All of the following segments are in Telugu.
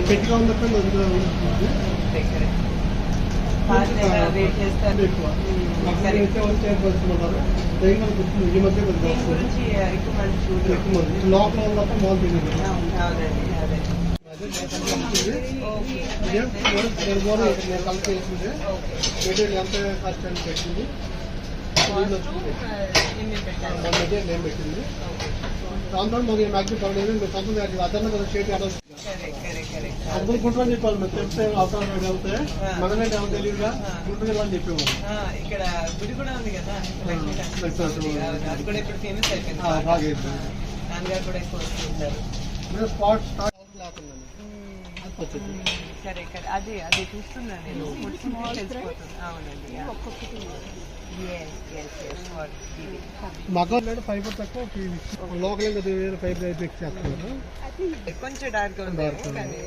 గట్టిగా మనకు వస్తుంది. ఈ మధ్య. లోపల నేను కలిపి వేసింది ఓకే. మెటీరియల్ ఎంత కాస్ట్ అని పెట్టింది మెటీరియల్ ఏం పెట్టింది. దాంతో మాకు మ్యాక్సిమం పర్లేదు మీరు సొంతం అదన్న కదా షేట్ అందరూ గుంటూరు చెప్పాలి. మీరు చెప్తే అవసరం వెళ్తే. మనమే ఏమో తెలియదుగా. గుంటూరు వెళ్ళని చెప్పేవాళ్ళు. ఆ, ఇక్కడ గుడి కూడా ఉంది కదా అది కూడా ఇప్పుడు ఫేమస్ అయిపోయింది. ఆ, బాగా. నాన్నగారు కూడా ఎక్కువ వస్తుంటారు స్పాట్ స్టార్ట్ లేకుండా సరే అదే అది చూస్తున్నాను నేను. తెలిసిపోతుంది. అవునండి మగవాళ్ళు ఫైబర్ తక్కువ లోకల్ ఫైబర్ అయితే చేస్తున్నారు. కొంచెం డార్క్ ఉంది.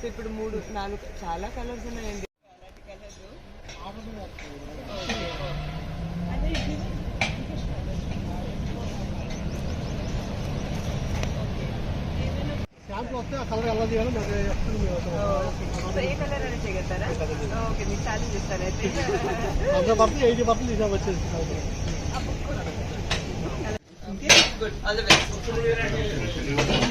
సో ఇప్పుడు మూడు నాలుగు చాలా కలర్స్ ఉన్నాయండి. అలాంటి కలర్స్ క్యాంప్ వస్తే ఆ కలర్ ఎలా చేయాలో నాకు చెప్తుంది మీరు అసలు. సో ఏ కలర్ అని చేయగలుగుతారా ఓకే మీకు ఛాలెంజ్ ఇస్తాను అయితే హండ్రెడ్ పర్సెంట్ ఎయిటీ పర్సెంట్ ఇదే వచ్చేసి గుడ్ ఆల్ ది బెస్ట్